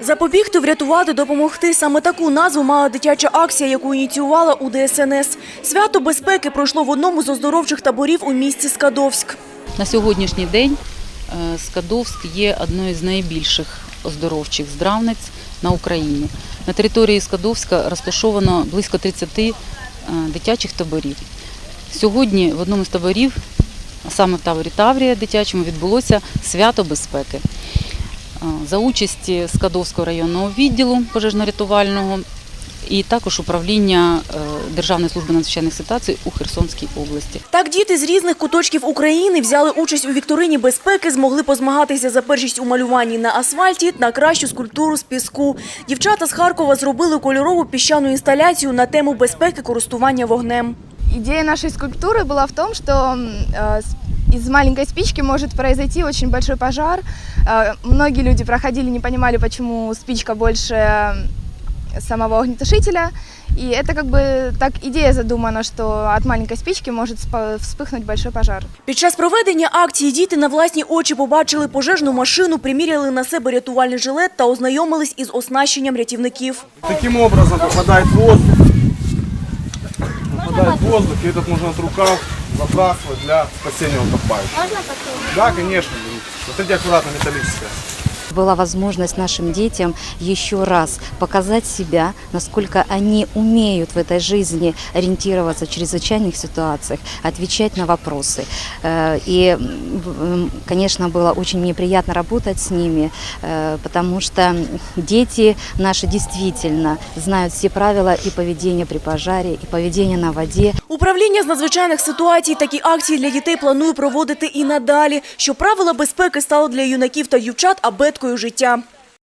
Запобігти, врятувати, допомогти. Саме таку назву мала дитяча акція, яку ініціювала у ДСНС. Свято безпеки пройшло в одному з оздоровчих таборів у місті Скадовськ. На сьогоднішній день е, Скадовськ є одною з найбільших оздоровчих здравниць на Україні. На території Скадовська розташовано близько 30 е, дитячих таборів. Сьогодні в одному з таборів, саме в таборі Таврія дитячому, відбулося свято безпеки. Е, За участі Скадовського районного відділу пожежно-рятувального і також управління е, Державної служби надзвичайних ситуацій у Херсонській області. Так діти з різних куточків України взяли участь у вікторині безпеки, змогли позмагатися за першість у малюванні на асфальті на кращу скульптуру з піску. Дівчата з Харкова зробили кольорову піщану інсталяцію на тему безпеки користування вогнем. Идея нашей скульптуры была в том, что м, э, с- из маленькой спички может произойти очень большой пожар. Э, Многие люди проходили, не понимали, почему спичка больше э, самого огнетушителя. И это как бы так идея задумана, что от маленькой спички может спа- вспыхнуть большой пожар. Під час проведення акції діти на власні очі побачили пожежну машину, приміряли на себе рятувальний жилет та ознайомились із оснащенням рятівників. Таким образом попадает воздух, попадает воздух, и этот нужно от рукав забрасывать для спасения утопающих. Можно Да, конечно. Смотрите, аккуратно металлическая. была возможность нашим детям еще раз показать себя, насколько они умеют в этой жизни ориентироваться в чрезвычайных ситуациях, отвечать на вопросы. Э, И, м, конечно, было очень неприятно работать с ними, э, потому что дети наши действительно знают все правила и поведения при пожаре, и поведения на воде. Управління з надзвичайних ситуацій такі акції для дітей планує проводити і надалі, щоб правила безпеки стали для юнаків та дівчат абеткою життя.